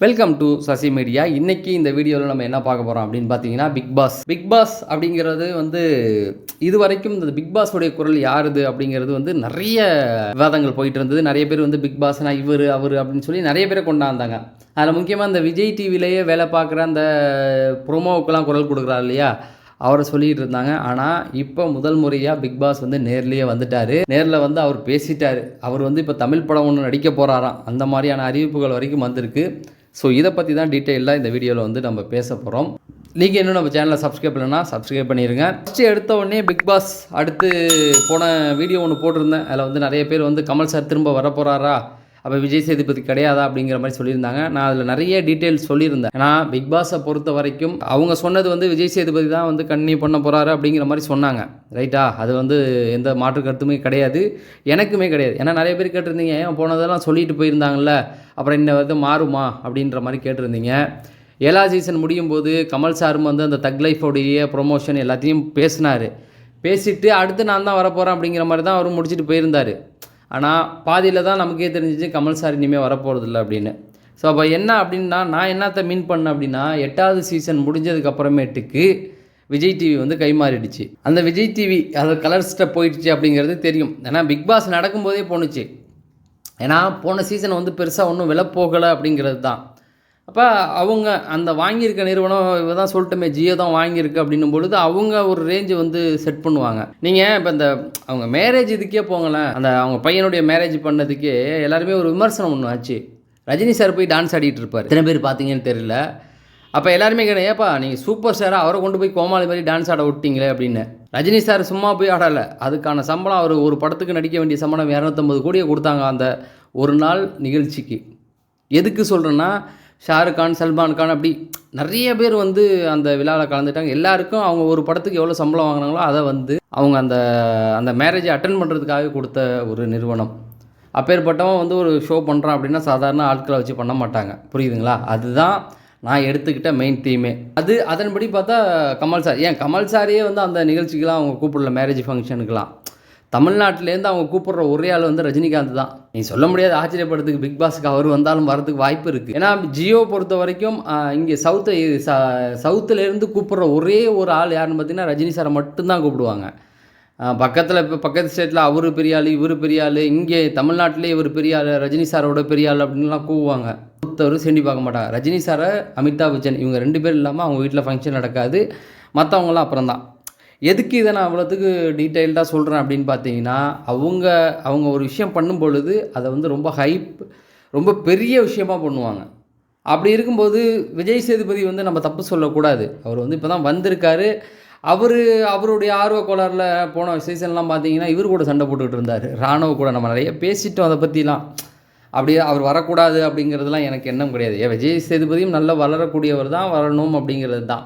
Welcome to Sasi media இன்றைக்கி இந்த வீடியோவில் நம்ம என்ன பார்க்க போகிறோம் அப்படின்னு பார்த்தீங்கன்னா பிக் பாஸ் பிக் பாஸ் அப்படிங்கிறது வந்து இது வரைக்கும் இந்த பிக் பாஸோடைய குரல் யாருது அப்படிங்கிறது வந்து நிறைய விவாதங்கள் போயிட்டு இருந்தது. நிறைய பேர் வந்து பிக் பாஸ்னா இவர் அவர் அப்படின்னு சொல்லி நிறைய பேரை கொண்டாந்தாங்க. அதில் முக்கியமாக இந்த விஜய் டிவிலேயே வேலை பார்க்குற அந்த ப்ரொமோவுக்கெல்லாம் குரல் கொடுக்குறாரு இல்லையா? அவரை சொல்லிட்டு இருந்தாங்க. ஆனால் இப்போ முதல் முறையாக பிக் பாஸ் வந்து நேர்லேயே வந்துட்டார். நேரில் வந்து அவர் பேசிட்டார். அவர் வந்து இப்போ தமிழ் படம் ஒன்று நடிக்க போகிறாராம் அந்த மாதிரியான அறிவிப்புகள் வரைக்கும் வந்திருக்கு. ஸோ இதை பற்றி தான் டீட்டெயிலாக இந்த வீடியோவில் வந்து நம்ம பேச போகிறோம் நீங்கள் இன்னும் நம்ம சேனலை சப்ஸ்கிரைப் பண்ணலன்னா சப்ஸ்கிரைப் பண்ணிடுங்க ஃபஸ்ட்டு எடுத்த உடனே பிக் பாஸ் அடுத்து போன வீடியோ ஒன்று போட்டிருந்தேன். அதில் வந்து நிறைய பேர் வந்து கமல் சார் திரும்ப வர போகிறாரா அப்போ விஜய் சேதுபதி கிடையாதா அப்படிங்கிற மாதிரி சொல்லியிருந்தாங்க. நான் அதில் நிறைய டீட்டெயில்ஸ் சொல்லியிருந்தேன். ஏன்னா பிக் பாஸை பொறுத்த வரைக்கும் அவங்க சொன்னது வந்து விஜய் சேதுபதி தான் வந்து கண்ணி பண்ண போகிறாரு அப்படிங்கிற மாதிரி சொன்னாங்க. ரைட்டா அது வந்து எந்த மாற்று கருத்துமே கிடையாது. எனக்குமே கிடையாது. ஏன்னா நிறைய பேர் கேட்டிருந்தீங்க ஏன் போனதெல்லாம் சொல்லிட்டு போயிருந்தாங்கல்ல? அப்புறம் இந்த வந்து மாறுமா? அப்படின்ற மாதிரி கேட்டிருந்தீங்க. ஏழா சீசன் முடியும் போது கமல் சாரும் வந்து அந்த தக் லைஃபோடைய ப்ரொமோஷன் எல்லாத்தையும் பேசினார். பேசிட்டு அடுத்து நான் தான் வரப்போகிறேன் அப்படிங்கிற மாதிரி தான் அவர் முடிச்சுட்டு போயிருந்தார். ஆனால் பாதியில் தான் நமக்கே தெரிஞ்சிச்சு கமல் சார் இனிமேல் வரப்போகிறதில்ல அப்படின்னு. ஸோ அப்போ என்ன அப்படின்னா நான் என்னத்தை மீன் பண்ணேன் அப்படின்னா எட்டாவது சீசன் முடிஞ்சதுக்கு அப்புறமேட்டுக்கு விஜய் டிவி வந்து கைமாறிடுச்சு. அந்த விஜய் டிவி அது கலர்ஸ்ட்டை போயிடுச்சு அப்படிங்கிறது தெரியும். ஏன்னா பிக் பாஸ் நடக்கும்போதே போணுச்சு. ஏன்னா போன சீசன் வந்து பெருசாக ஒன்றும் விலை போகலை அப்படிங்கிறது தான். அப்போ அவங்க அந்த வாங்கியிருக்க நிறுவனம் இவ தான் சொல்லிட்டுமே ஜியோ தான் வாங்கியிருக்கு அப்படின்னும் பொழுது அவங்க ஒரு ரேஞ்சு வந்து செட் பண்ணுவாங்க. நீங்கள் இப்போ இந்த அவங்க மேரேஜ் இதுக்கே போங்களேன். அந்த அவங்க பையனுடைய மேரேஜ் பண்ணதுக்கே எல்லாருமே ஒரு விமர்சனம் ஒன்று ஆச்சு. ரஜினி சார் போய் டான்ஸ் ஆடிட்டு இருப்பார். இத்தனை பேர் பார்த்தீங்கன்னு தெரியல. அப்போ எல்லாருமே கேட்டேன் ஏப்பா நீங்கள் சூப்பர் ஸ்டாராக அவரை கொண்டு போய் கோமாளி மாதிரி டான்ஸ் ஆட விட்டீங்களே அப்படின்னு. ரஜினி சார் சும்மா போய் ஆடலை. அதுக்கான சம்பளம் அவர் ஒரு படத்துக்கு நடிக்க வேண்டிய சம்பளம் இரநூத்தம்பது கோடியை கொடுத்தாங்க அந்த ஒரு நாள் நிகழ்ச்சிக்கு. எதுக்கு சொல்கிறேன்னா ஷாருக் கான் சல்மான் கான் அப்படி நிறைய பேர் வந்து அந்த விழாவில் கலந்துட்டாங்க. எல்லாருக்கும் அவங்க ஒரு படத்துக்கு எவ்வளோ சம்பளம் வாங்கினாங்களோ அதை வந்து அவங்க அந்த அந்த மேரேஜை அட்டன் பண்ணுறதுக்காக கொடுத்த ஒரு நிறுவனம். அப்பேற்பட்டவன் வந்து ஒரு ஷோ பண்ணுறான் அப்படின்னா சாதாரண ஆட்களை வச்சு பண்ண மாட்டாங்க. புரியுதுங்களா? அதுதான் நான் எடுத்துக்கிட்ட மெயின் தீமே அது அதன்படி பார்த்தா கமல் சார். ஏன் கமல் சாரையே வந்து அந்த நிகழ்ச்சிக்கெலாம் அவங்க கூப்பிடல மேரேஜ் ஃபங்க்ஷனுக்கெலாம் தமிழ்நாட்டிலேருந்து அவங்க கூப்பிடுற ஒரே ஆள் வந்து ரஜினிகாந்த் தான். நீ சொல்ல முடியாது ஆச்சரியப்படுறதுக்கு பிக் பாஸ்க்கு அவர் வந்தாலும் வரதுக்கு வாய்ப்பு இருக்குது ஏன்னா ஜியோ பொறுத்த வரைக்கும் இங்கே சவுத்து சவுத்துலேருந்து கூப்பிடுற ஒரே ஒரு ஆள் யாருன்னு பார்த்தீங்கன்னா ரஜினி சாரை மட்டும்தான் கூப்பிடுவாங்க. பக்கத்தில் இப்போ பக்கத்து ஸ்டேட்டில் அவர் பெரிய ஆள் இவர் பெரிய ஆள் இங்கே தமிழ்நாட்டிலே இவர் பெரிய ஆள் ரஜினி சாரோட பெரிய ஆள் அப்படின்லாம் கூவுவாங்க. ஒருத்தவர் செண்டி பார்க்க மாட்டாங்க. ரஜினி சாரை அமிதாப் பச்சன் இவங்க ரெண்டு பேர் இல்லாமல் அவங்க வீட்டில் ஃபங்க்ஷன் நடக்காது. மற்றவங்களாம் அப்புறம் தான் எதுக்கு இதை நான் அவ்வளோத்துக்கு டீட்டெயில்டாக சொல்கிறேன் அப்படின்னு பார்த்தீங்கன்னா அவங்க அவங்க ஒரு விஷயம் பண்ணும் பொழுது அதை வந்து ரொம்ப ஹைப் ரொம்ப பெரிய விஷயமா பண்ணுவாங்க. அப்படி இருக்கும்போது விஜய் சேதுபதி வந்து நம்ம தப்பு சொல்லக்கூடாது. அவர் வந்து இப்போ தான் வந்திருக்காரு. அவர் அவருடைய ஆர்வ கோளாறில் போன சீசன்லாம் பார்த்தீங்கன்னா இவர் கூட சண்டை போட்டுக்கிட்டு இருந்தார். ராணுவ கூட நம்ம நிறைய பேசிட்டோம் அதை பற்றிலாம் அப்படியே அவர் வரக்கூடாது அப்படிங்கிறதுலாம் எனக்கு எண்ணம் கிடையாது. ஏன் விஜய் சேதுபதியும் நல்ல வளரக்கூடியவர் தான் வரணும் அப்படிங்கிறது தான்.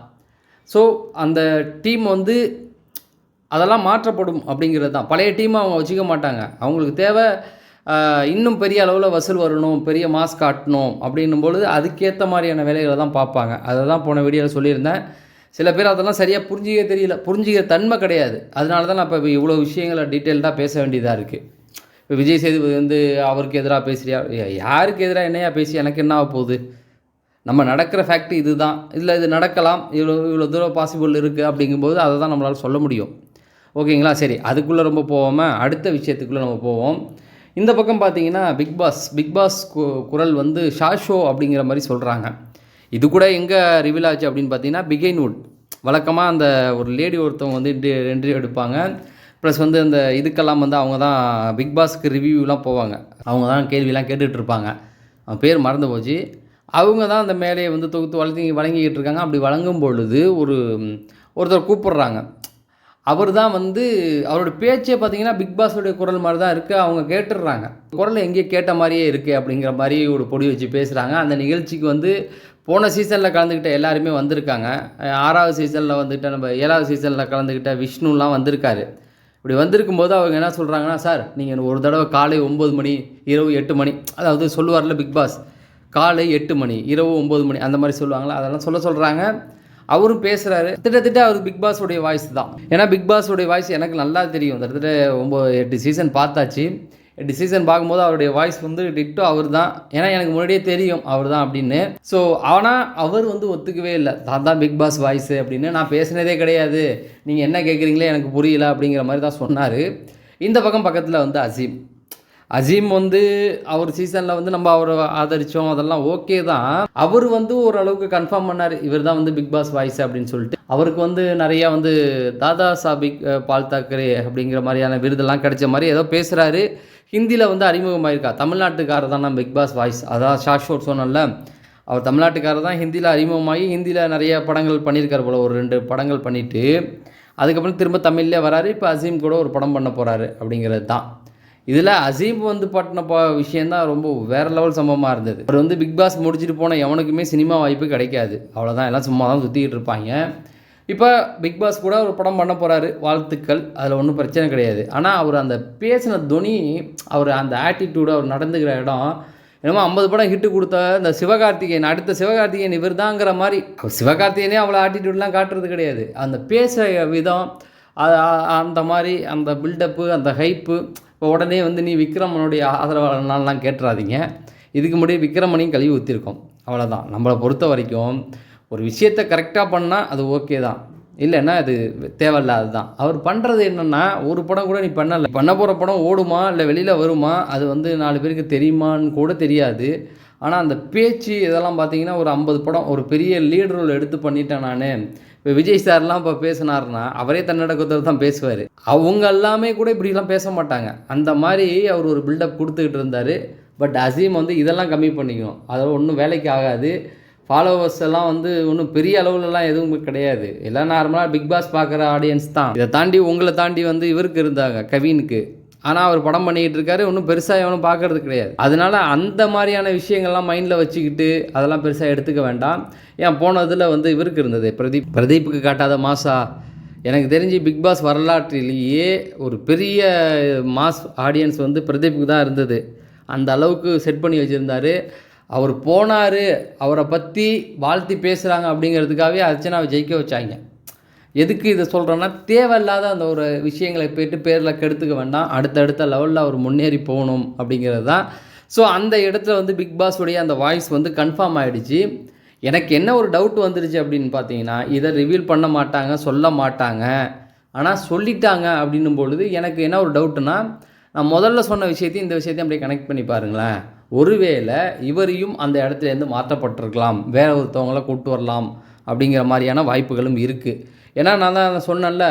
ஸோ அந்த டீம் வந்து அதெல்லாம் மாற்றப்படும் அப்படிங்கிறது தான். பழைய டீமை அவங்க வச்சுக்க மாட்டாங்க. அவங்களுக்கு தேவை இன்னும் பெரிய அளவில் வசூல் வரணும் பெரிய மாஸ் காட்டணும் அப்படின்னும் பொழுது அதுக்கேற்ற மாதிரியான வேலைகளை தான் பார்ப்பாங்க. அதை தான் போன வீடியோவில் சொல்லியிருந்தேன். சில பேர் அதெல்லாம் சரியாக புரிஞ்சிக்க தெரியல. புரிஞ்சிக்க தன்மை கிடையாது. அதனால தான் நான் இப்போ இவ்வளோ விஷயங்களை டீட்டெயில்டாக பேச வேண்டியதாக இருக்குது இப்போ விஜய் சேதுபதி வந்து அவருக்கு எதிராக பேசுறியா? யாருக்கு எதிராக என்னையா பேசி எனக்கு என்ன ஆக போகுது? நம்ம நடக்கிற ஃபேக்ட் இது தான் இதில் இது நடக்கலாம். இவ்வளோ இவ்வளோ தூரம் பாசிபிள் இருக்குது அப்படிங்கும்போது அதை தான் நம்மளால் சொல்ல முடியும். ஓகேங்களா? சரி அதுக்குள்ளே ரொம்ப போகாமல் அடுத்த விஷயத்துக்குள்ளே நம்ம போவோம். இந்த பக்கம் பார்த்தீங்கன்னா பிக் பாஸ் பிக் பாஸ் குரல் வந்து ஷா ஷோ அப்படிங்கிற மாதிரி சொல்கிறாங்க இது கூட எங்கே ரிவீல் ஆச்சு அப்படின்னு பார்த்தீங்கன்னா பிகைன்வுட் வழக்கமாக அந்த ஒரு லேடி ஒருத்தவங்க வந்து இன்டர்வியூ எடுப்பாங்க. ப்ளஸ் வந்து அந்த இதுக்கெல்லாம் வந்து அவங்க தான் பிக் பாஸ்க்கு ரிவ்யூலாம் போவாங்க. அவங்க தான் கேள்வியெலாம் கேட்டுகிட்டு இருப்பாங்க. அவன் பேர் மறந்து போச்சு. அவங்க தான் அந்த மேலையை வந்து தொகுத்து வளர்த்தி வழங்கிக்கிட்டு இருக்காங்க. அப்படி வழங்கும் பொழுது ஒரு ஒருத்தர் கூப்பிட்றாங்க. அவர் தான் வந்து அவரோட பேச்சே பார்த்தீங்கன்னா பிக் பாஸோடைய குரல் மாதிரி தான் இருக்குது அவங்க கேட்டுடுறாங்க. குரல் எங்கேயோ கேட்ட மாதிரியே இருக்குது அப்படிங்கிற மாதிரி ஒரு பொடி வச்சு பேசுகிறாங்க அந்த நிகழ்ச்சிக்கு வந்து போன சீசனில் கலந்துக்கிட்ட எல்லாருமே வந்திருக்காங்க. ஆறாவது சீசனில் வந்துக்கிட்ட நம்ம ஏழாவது சீசனில் கலந்துக்கிட்ட விஷ்ணுலாம் வந்திருக்காரு. இப்படி வந்திருக்கும் போது அவங்க என்ன சொல்கிறாங்கன்னா சார் நீங்கள் ஒரு தடவை காலை ஒம்பது மணி இரவு எட்டு மணி அதாவது சொல்லுவார்ல பிக் பாஸ். காலை எட்டு மணி இரவு ஒம்பது மணி அந்த மாதிரி சொல்லுவாங்களா? அதெல்லாம் சொல்ல சொல்கிறாங்க அவரும் பேசுகிறாரு கிட்டத்தட்ட அவர் பிக் பாஸோடைய வாய்ஸ் தான். ஏன்னா பிக் பாஸோடைய வாய்ஸ் எனக்கு நல்லா தெரியும். கிட்டத்தட்ட ஒம்பது எட்டு சீசன் பார்த்தாச்சு. டிசிஷன் பார்க்கும்போது அவருடைய வாய்ஸ் வந்து டிட்டோ அவர் தான் ஏன்னா எனக்கு முன்னாடியே தெரியும் அவர் தான் அப்படின்னு. ஸோ ஆனால் அவர் வந்து ஒத்துக்கவே இல்லை. தான் தான் பிக் பாஸ் வாய்ஸ் அப்படின்னு. நான் பேசினதே கிடையாது. நீங்கள் என்ன கேட்குறீங்களே எனக்கு புரியல அப்படிங்கிற மாதிரி தான் சொன்னார். இந்த பக்கம் பக்கத்தில் வந்து அசீம். அசீம் வந்து அவர் சீசனில் வந்து நம்ம அவரை ஆதரித்தோம் அதெல்லாம் ஓகே தான். அவர் வந்து ஓரளவுக்கு கன்ஃபார்ம் பண்ணார் இவர் தான் வந்து பிக் பாஸ் வாய்ஸ் அப்படின்னு சொல்லிட்டு. அவருக்கு வந்து நிறையா வந்து தாதா சாபிக் பால் தாக்கரே அப்படிங்கிற மாதிரியான விருதெல்லாம் கிடைச்ச மாதிரி ஏதோ பேசுகிறாரு ஹிந்தியில் வந்து அறிமுகமாயிருக்கா. தமிழ்நாட்டுக்காரர் தான் பிக் பாஸ் வாய்ஸ் அதான் ஷார்ட் சொன்னல அவர் தமிழ்நாட்டுக்காரர் தான் ஹிந்தியில் அறிமுகமாகி ஹிந்தியில் நிறைய படங்கள் பண்ணியிருக்காரு போல். ஒரு ரெண்டு படங்கள் பண்ணிவிட்டு அதுக்கப்புறம் திரும்ப தமிழ்லேயே வராரு. இப்போ அசீம் கூட ஒரு படம் பண்ண போகிறாரு அப்படிங்கிறது தான். இதில் அசீம் வந்து பட்டின ப விஷயந்தான் ரொம்ப வேறு லெவல் சம்பவமாக இருந்தது. அவர் வந்து பிக் பாஸ் முடிச்சுட்டு போன எவனுக்குமே சினிமா வாய்ப்பு கிடைக்காது. அவ்வளோதான் எல்லாம் சும்மா தான் சுற்றிக்கிட்டு இருப்பாங்க. இப்போ பிக் பாஸ் கூட ஒரு படம் பண்ண போகிறாரு வாழ்த்துக்கள். அதில் ஒன்றும் பிரச்சனை கிடையாது. ஆனால் அவர் அந்த பேசின துணி அவர் அந்த ஆட்டிடியூடு அவர் நடந்துக்கிற இடம் என்னமோ ஐம்பது படம் ஹிட்டு கொடுத்த இந்த சிவகார்த்திகேயன் அடுத்த சிவகார்த்திகேயன் இவர் தாங்கிற மாதிரி சிவகார்த்திகேயனே அவ்வளோ ஆட்டிடியூட்லாம் காட்டுறது கிடையாது. அந்த பேசுகிற விதம் அந்த மாதிரி அந்த பில்டப்பு அந்த ஹைப்பு இப்போ உடனே வந்து நீ விக்ரமனுடைய ஆதரவாளர்னாலாம் கேட்டுறாதீங்க. இதுக்கு முன்னாடி விக்ரமனையும் கழுவி ஊற்றிருக்கோம் அவ்வளோதான் நம்மளை பொறுத்த வரைக்கும் ஒரு விஷயத்தை கரெக்டாக பண்ணால் அது ஓகே தான். இல்லைன்னா அது தேவையில்லாது தான். அவர் பண்ணுறது என்னென்னா ஒரு படம் கூட நீ பண்ணலை. பண்ண போகிற படம் ஓடுமா? இல்லை வெளியில் வருமா? அது வந்து நாலு பேருக்கு தெரியுமான்னு கூட தெரியாது. ஆனால் அந்த பேச்சு இதெல்லாம் பார்த்தீங்கன்னா ஒரு ஐம்பது படம் ஒரு பெரிய லீட் ரோல் எடுத்து பண்ணிட்டேன் நான். இப்போ விஜய் சார்லாம் இப்போ பேசினார்னா அவரே தன்னடக்கத்தில் தான் பேசுவார். அவங்க எல்லாமே கூட இப்படிலாம் பேச மாட்டாங்க. அந்த மாதிரி அவர் ஒரு பில்டப் கொடுத்துக்கிட்டு இருந்தார். பட் அசீம் வந்து இதெல்லாம் கம்மி பண்ணிக்கணும் அதெல்லாம் ஒன்றும் வேலைக்கு ஆகாது. ஃபாலோவர்ஸ் எல்லாம் வந்து ஒன்றும் பெரிய அளவுலலாம் எதுவும் கிடையாது. எல்லாம் நார்மலாக பிக் பாஸ் பார்க்குற ஆடியன்ஸ் தான். இதை தாண்டி உங்களை தாண்டி வந்து இவருக்கு இருந்தாங்க கவினுக்கு. ஆனால் அவர் படம் பண்ணிக்கிட்டு இருக்காரு ஒன்றும் பெருசாக எவனும் பார்க்கறது கிடையாது. அதனால அந்த மாதிரியான விஷயங்கள்லாம் மைண்டில் வச்சுக்கிட்டு அதெல்லாம் பெருசாக எடுத்துக்க வேண்டாம். ஏன் போனதில் வந்து இவருக்கு இருந்தது பிரதீப். பிரதீப்புக்கு காட்டாத மாசா. எனக்கு தெரிஞ்சு பிக் பாஸ் வரலாற்றிலேயே ஒரு பெரிய மாஸ் ஆடியன்ஸ் வந்து பிரதீப்புக்கு தான் இருந்தது. அந்த அளவுக்கு செட் பண்ணி வச்சுருந்தார். அவர் போனார் அவரை பற்றி வாழ்த்தி பேசுகிறாங்க அப்படிங்கிறதுக்காகவே அர்ச்சனாவை ஜெயிக்க வச்சாங்க. எதுக்கு இதை சொல்கிறேன்னா தேவையில்லாத அந்த ஒரு விஷயங்களை போயிட்டு பேரில் கெடுத்துக்க வேண்டாம். அடுத்தடுத்த லெவலில் அவர் முன்னேறி போகணும் அப்படிங்கிறது தான். ஸோ அந்த இடத்துல வந்து பிக் பாஸுடைய அந்த வாய்ஸ் வந்து கன்ஃபார்ம் ஆகிடுச்சு எனக்கு என்ன ஒரு டவுட் வந்துருச்சு அப்படின்னு பார்த்தீங்கன்னா இதை ரிவீல் பண்ண மாட்டாங்க சொல்ல மாட்டாங்க. ஆனால் சொல்லிட்டாங்க அப்படின்னும் பொழுது எனக்கு என்ன ஒரு டவுட்டுனா நான் முதல்ல சொன்ன விஷயத்தையும் இந்த விஷயத்தையும் அப்படியே கனெக்ட் பண்ணி பாருங்களேன். ஒருவேளை இவரையும் அந்த இடத்துலேருந்து மாற்றப்பட்டிருக்கலாம். வேற ஒருத்தவங்கள கூப்பிட்டு வரலாம் அப்படிங்கிற மாதிரியான வாய்ப்புகளும் இருக்குது ஏன்னா நான் தான் சொன்னேன்ல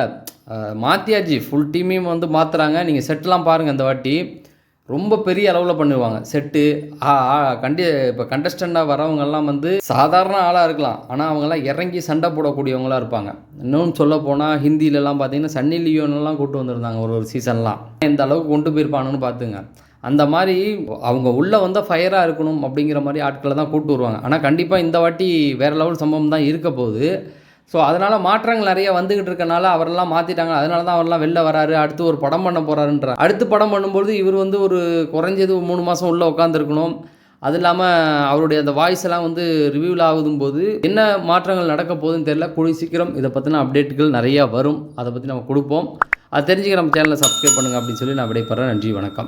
மாத்தியாஜி மாத்தியாச்சு ஃபுல் டீமையும் வந்து மாற்றுறாங்க நீங்கள் செட்டெலாம் பாருங்கள் இந்த வாட்டி. ரொம்ப பெரிய அளவில் பண்ணுவாங்க. செட்டு கண்டி இப்போ கண்டஸ்டண்டாக வரவங்கெல்லாம் வந்து சாதாரண ஆளாக இருக்கலாம். ஆனால் அவங்கெல்லாம் இறங்கி சண்டை போடக்கூடியவங்களாக இருப்பாங்க. இன்னும் சொல்ல போனால் ஹிந்திலலாம் பார்த்தீங்கன்னா சன்னி லியோனெல்லாம் கூட்டு வந்திருந்தாங்க ஒரு ஒரு சீசன்லாம் எந்த அளவுக்கு கொண்டு போயிருப்பானுன்னு பார்த்துங்க அந்த மாதிரி அவங்க உள்ளே வந்தால் ஃபயராக இருக்கணும் அப்படிங்கிற மாதிரி ஆட்களை தான் கூப்பிட்டு வருவாங்க. ஆனால் கண்டிப்பாக இந்த வாட்டி வேறு லெவல் சம்பவம் தான் இருக்க போகுது. ஸோ அதனால் மாற்றங்கள் நிறைய வந்துக்கிட்டு இருக்கனால அவரெல்லாம் மாற்றிட்டாங்க அதனால தான் அவரெல்லாம் வெளில வராரு. அடுத்து ஒரு படம் பண்ண போகிறாருன்ற அடுத்து படம் பண்ணும்போது இவர் வந்து ஒரு குறைஞ்சது மூணு மாதம் உள்ளே உட்காந்துருக்கணும் அது இல்லாமல் அவருடைய அந்த வாய்ஸ் எல்லாம் வந்து ரிவ்யூவில் ஆகுதும் போது என்ன மாற்றங்கள் நடக்க போகுதுன்னு தெரியல. கூடிய சீக்கிரம் இதை பற்றின அப்டேட்டுகள் நிறையா வரும். அதை பற்றி நம்ம கொடுப்போம். அது தெரிஞ்சுக்க நம்ம சேனலை சப்ஸ்கிரைப் பண்ணுங்கள் அப்படின்னு சொல்லி நான் விடைபெறேன். நன்றி வணக்கம்.